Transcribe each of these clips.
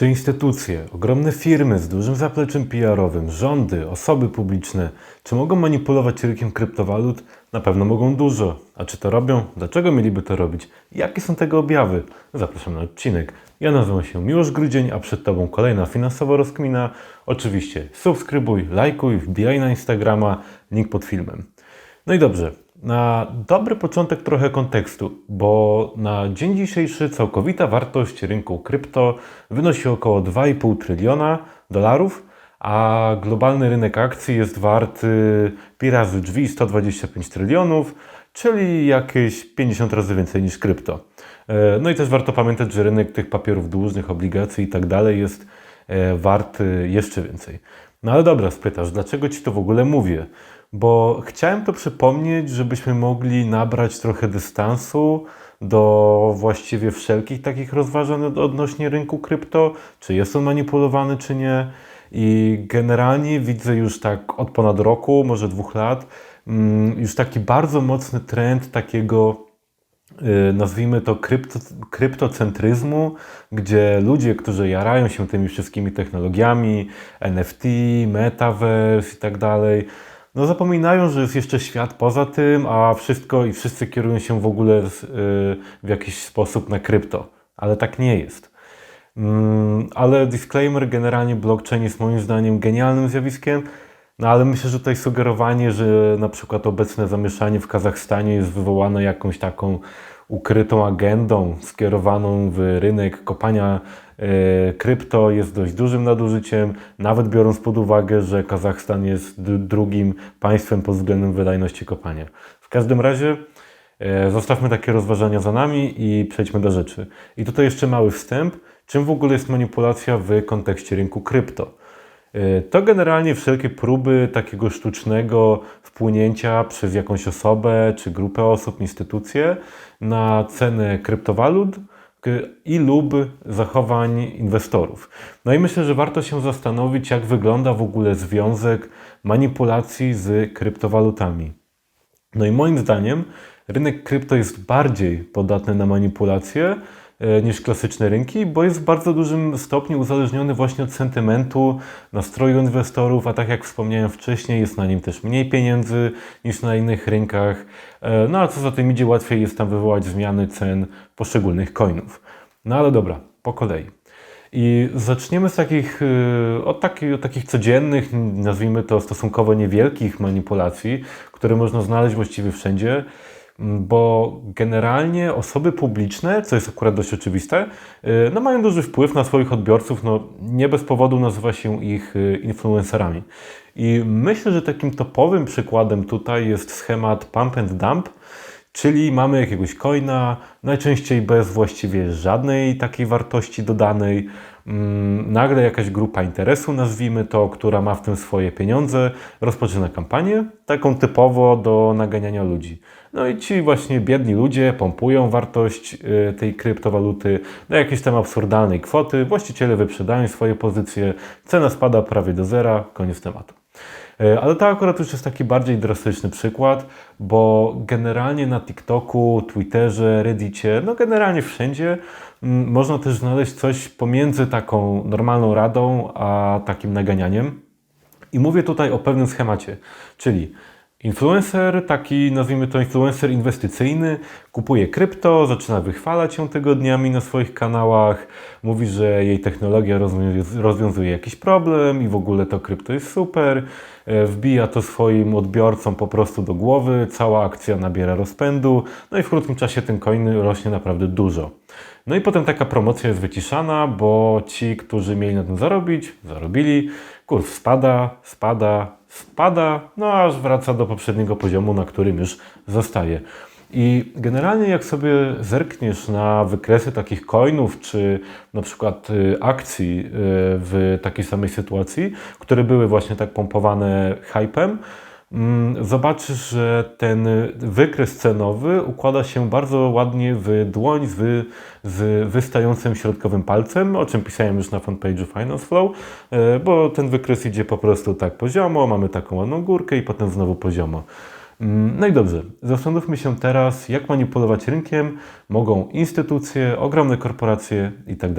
Czy instytucje, ogromne firmy z dużym zapleczem PR-owym, rządy, osoby publiczne, czy mogą manipulować rynkiem kryptowalut? Na pewno mogą dużo. A czy to robią? Dlaczego mieliby to robić? Jakie są tego objawy? Zapraszam na odcinek. Ja nazywam się Miłosz Grudzień, a przed Tobą kolejna finansowa rozkmina. Oczywiście subskrybuj, lajkuj, wbijaj na Instagrama, link pod filmem. No i dobrze, na dobry początek trochę kontekstu, bo na dzień dzisiejszy całkowita wartość rynku krypto wynosi około 2,5 tryliona dolarów, a globalny rynek akcji jest warty pi razy drzwi 125 trylionów, czyli jakieś 50 razy więcej niż krypto. E, No i też warto pamiętać, że rynek tych papierów dłużnych, obligacji i tak dalej jest e, warty jeszcze więcej. No ale dobra, spytasz, dlaczego Ci to w ogóle mówię? Bo chciałem to przypomnieć, żebyśmy mogli nabrać trochę dystansu do właściwie wszelkich takich rozważań od- odnośnie rynku krypto, czy jest on manipulowany, czy nie. I generalnie widzę już tak od ponad roku, może dwóch lat, mm, już taki bardzo mocny trend takiego y, nazwijmy to krypto, kryptocentryzmu, gdzie ludzie, którzy jarają się tymi wszystkimi technologiami, NFT, metaverse i tak dalej, no zapominają, że jest jeszcze świat poza tym, a wszystko i wszyscy kierują się w ogóle z, y, w jakiś sposób na krypto. Ale tak nie jest. Mm, ale disclaimer, generalnie blockchain jest moim zdaniem genialnym zjawiskiem, no ale myślę, że tutaj sugerowanie, że na przykład obecne zamieszanie w Kazachstanie jest wywołane jakąś taką ukrytą agendą skierowaną w rynek kopania krypto jest dość dużym nadużyciem, nawet biorąc pod uwagę, że Kazachstan jest drugim państwem pod względem wydajności kopania. W każdym razie e, zostawmy takie rozważania za nami i przejdźmy do rzeczy. I tutaj jeszcze mały wstęp, czym w ogóle jest manipulacja w kontekście rynku krypto. Y, To generalnie wszelkie próby takiego sztucznego wpłynięcia przez jakąś osobę czy grupę osób, instytucje na cenę kryptowalut i lub zachowań inwestorów. No i myślę, że warto się zastanowić, jak wygląda w ogóle związek manipulacji z kryptowalutami. No i moim zdaniem rynek krypto jest bardziej podatny na manipulacje niż klasyczne rynki, bo jest w bardzo dużym stopniu uzależniony właśnie od sentymentu, nastroju inwestorów, a tak jak wspomniałem wcześniej, jest na nim też mniej pieniędzy niż na innych rynkach. E, No a co za tym idzie, łatwiej jest tam wywołać zmiany cen poszczególnych coinów. No ale dobra, po kolei. I zaczniemy z takich, y, od takich, od takich codziennych, nazwijmy to stosunkowo niewielkich manipulacji, które można znaleźć właściwie wszędzie, bo generalnie osoby publiczne, co jest akurat dość oczywiste, y, no mają duży wpływ na swoich odbiorców, no nie bez powodu nazywa się ich y, influencerami. I myślę, że takim topowym przykładem tutaj jest schemat pump and dump, Czyli mamy jakiegoś coina, najczęściej bez właściwie żadnej takiej wartości dodanej. Mm, Nagle jakaś grupa interesu, nazwijmy to, która ma w tym swoje pieniądze, rozpoczyna kampanię, taką typowo do naganiania ludzi. No i ci właśnie biedni ludzie pompują wartość y, tej kryptowaluty do jakiejś tam absurdalnej kwoty, właściciele wyprzedają swoje pozycje, cena spada prawie do zera, koniec tematu. E, Ale to akurat już jest taki bardziej drastyczny przykład, bo generalnie na TikToku, Twitterze, Reddicie, no generalnie wszędzie mm, można też znaleźć coś pomiędzy taką normalną radą, a takim naganianiem. I mówię tutaj o pewnym schemacie, czyli influencer, taki nazwijmy to influencer inwestycyjny, kupuje krypto, zaczyna wychwalać ją tygodniami na swoich kanałach, mówi, że jej technologia rozwią- rozwiązuje jakiś problem i w ogóle to krypto jest super, e, wbija to swoim odbiorcom po prostu do głowy, cała akcja nabiera rozpędu, no i w krótkim czasie ten coin rośnie naprawdę dużo. No i potem taka promocja jest wyciszana, bo ci, którzy mieli na tym zarobić, zarobili, kurs spada, spada, spada, no aż wraca do poprzedniego poziomu, na którym już zostaje. I generalnie jak sobie zerkniesz na wykresy takich coinów, czy na przykład y, akcji y, w takiej samej sytuacji, które były właśnie tak pompowane hypem, zobaczysz, że ten wykres cenowy układa się bardzo ładnie w dłoń z, z wystającym środkowym palcem, o czym pisałem już na fanpage'u Finance Flow, e, bo ten wykres idzie po prostu tak poziomo, mamy taką ładną górkę i potem znowu poziomo. Mm, No i dobrze, zastanówmy się teraz, jak manipulować rynkiem mogą instytucje, ogromne korporacje i tak.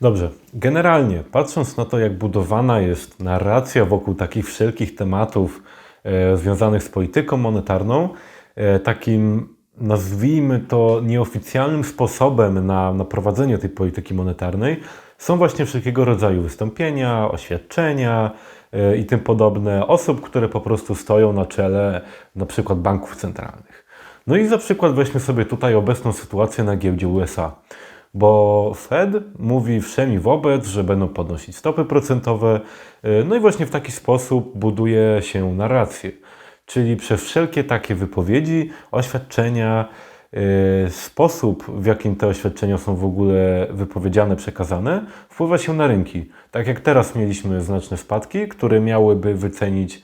Dobrze, generalnie patrząc na to, jak budowana jest narracja wokół takich wszelkich tematów związanych z polityką monetarną, e, takim nazwijmy to nieoficjalnym sposobem na, na prowadzenie tej polityki monetarnej są właśnie wszelkiego rodzaju wystąpienia, oświadczenia e, i tym podobne osób, które po prostu stoją na czele na przykład banków centralnych. No i za przykład weźmy sobie tutaj obecną sytuację na giełdzie USA bo Fed mówi wszemi wobec, że będą podnosić stopy procentowe, y, no i właśnie w taki sposób buduje się narrację. Czyli przez wszelkie takie wypowiedzi, oświadczenia, y, sposób w jakim te oświadczenia są w ogóle wypowiedziane, przekazane, wpływa się na rynki. Tak jak teraz mieliśmy znaczne spadki, które miałyby wycenić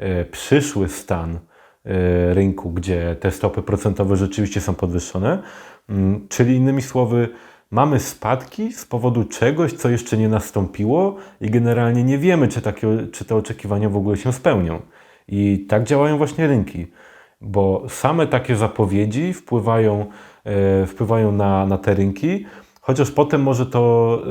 y, przyszły stan rynku, gdzie te stopy procentowe rzeczywiście są podwyższone. Mm, czyli innymi słowy, mamy spadki z powodu czegoś, co jeszcze nie nastąpiło i generalnie nie wiemy, czy, takie, czy te oczekiwania w ogóle się spełnią. I tak działają właśnie rynki, bo same takie zapowiedzi wpływają, e, wpływają na, na te rynki, chociaż potem może to,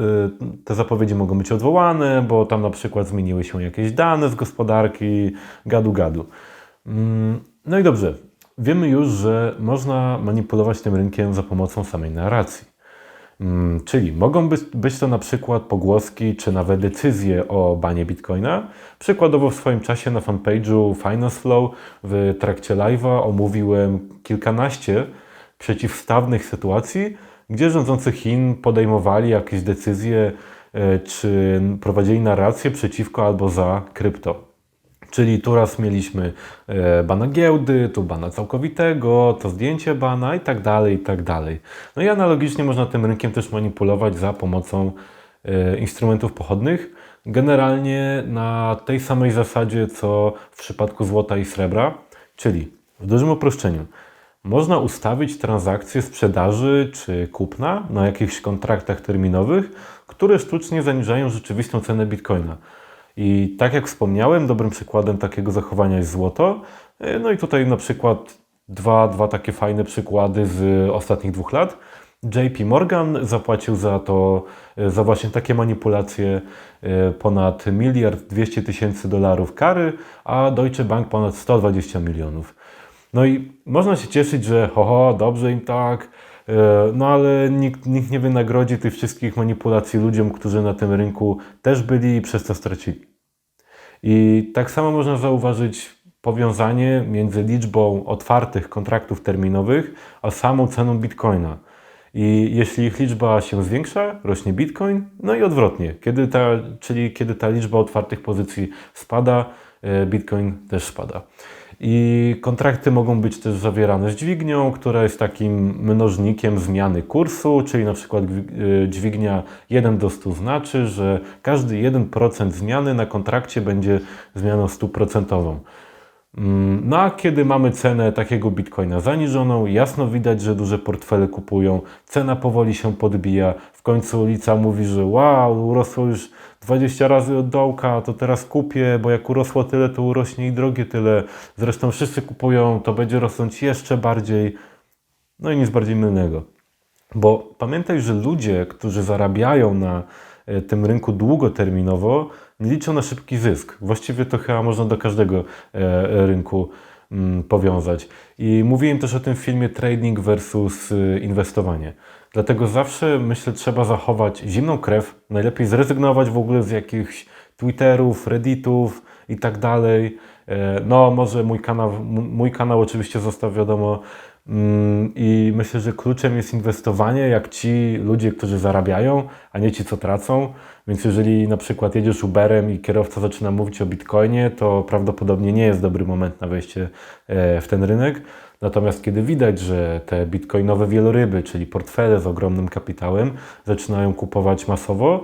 e, te zapowiedzi mogą być odwołane, bo tam na przykład zmieniły się jakieś dane z gospodarki, gadu gadu. Mm, no i dobrze, wiemy już, że można manipulować tym rynkiem za pomocą samej narracji. Mm, czyli mogą być, to na przykład pogłoski czy nawet decyzje o banie bitcoina. Przykładowo w swoim czasie na fanpage'u Finance Flow w trakcie live'a omówiłem kilkanaście przeciwstawnych sytuacji, gdzie rządzący Chin podejmowali jakieś decyzje e, czy prowadzili narrację przeciwko albo za krypto. Czyli tu raz mieliśmy e, bana giełdy, tu bana całkowitego, to zdjęcie bana i tak dalej, i tak dalej. No i analogicznie można tym rynkiem też manipulować za pomocą e, instrumentów pochodnych. Generalnie na tej samej zasadzie, co w przypadku złota i srebra, czyli w dużym uproszczeniu. Można ustawić transakcje sprzedaży czy kupna na jakichś kontraktach terminowych, które sztucznie zaniżają rzeczywistą cenę bitcoina. I tak jak wspomniałem, dobrym przykładem takiego zachowania jest złoto. E, no i tutaj na przykład dwa, dwa takie fajne przykłady z ostatnich dwóch lat. JP Morgan zapłacił za to, e, za właśnie takie manipulacje e, ponad miliard 200 tysięcy dolarów kary, a Deutsche Bank ponad 120 milionów. No i można się cieszyć, że ho, ho dobrze im tak, no ale nikt, nikt nie wynagrodzi tych wszystkich manipulacji ludziom, którzy na tym rynku też byli i przez to stracili. I tak samo można zauważyć powiązanie między liczbą otwartych kontraktów terminowych a samą ceną bitcoina. I jeśli ich liczba się zwiększa, rośnie bitcoin, no i odwrotnie. Kiedy ta, czyli kiedy ta liczba otwartych pozycji spada, e, bitcoin też spada. I kontrakty mogą być też zawierane z dźwignią, która jest takim mnożnikiem zmiany kursu, czyli na przykład e, dźwignia 1 do 100 znaczy, że każdy 1% zmiany na kontrakcie będzie zmianą 100%. Mm, no a kiedy mamy cenę takiego bitcoina zaniżoną, jasno widać, że duże portfele kupują, cena powoli się podbija, w końcu ulica mówi, że wow, urosło już 20 razy od dołka, to teraz kupię, bo jak urosło tyle, to urośnie i drogie tyle. Zresztą wszyscy kupują, to będzie rosnąć jeszcze bardziej. No i nic bardziej mylnego. Bo pamiętaj, że ludzie, którzy zarabiają na e, tym rynku długoterminowo, nie liczą na szybki zysk. Właściwie to chyba można do każdego e, e, rynku mm, powiązać. I mówiłem też o tym w filmie trading versus inwestowanie. Dlatego zawsze myślę, trzeba zachować zimną krew, najlepiej zrezygnować w ogóle z jakichś Twitterów, Redditów i tak dalej. E, no, może mój kanał, mój kanał oczywiście został wiadomo. Mm, I myślę, że kluczem jest inwestowanie, jak ci ludzie, którzy zarabiają, a nie ci, co tracą. Więc jeżeli na przykład jedziesz Uberem i kierowca zaczyna mówić o Bitcoinie, to prawdopodobnie nie jest dobry moment na wejście e, w ten rynek. Natomiast kiedy widać, że te bitcoinowe wieloryby, czyli portfele z ogromnym kapitałem, zaczynają kupować masowo,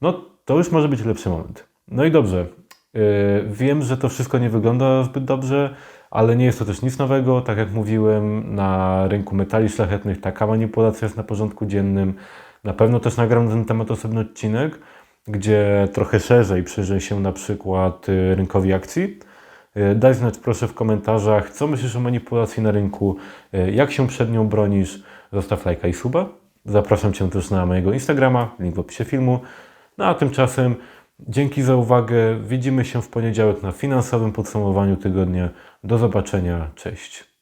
no to już może być lepszy moment. No i dobrze. Yy, wiem, że to wszystko nie wygląda zbyt dobrze, ale nie jest to też nic nowego. Tak jak mówiłem, na rynku metali szlachetnych taka manipulacja jest na porządku dziennym. Na pewno też nagram ten temat osobny odcinek, gdzie trochę szerzej przyjrzę się na przykład y, rynkowi akcji. E, daj znać proszę w komentarzach, co myślisz o manipulacji na rynku, e, jak się przed nią bronisz. Zostaw lajka i suba. Zapraszam Cię też na mojego Instagrama, link w opisie filmu. No a tymczasem dzięki za uwagę. Widzimy się w poniedziałek na finansowym podsumowaniu tygodnia. Do zobaczenia. Cześć.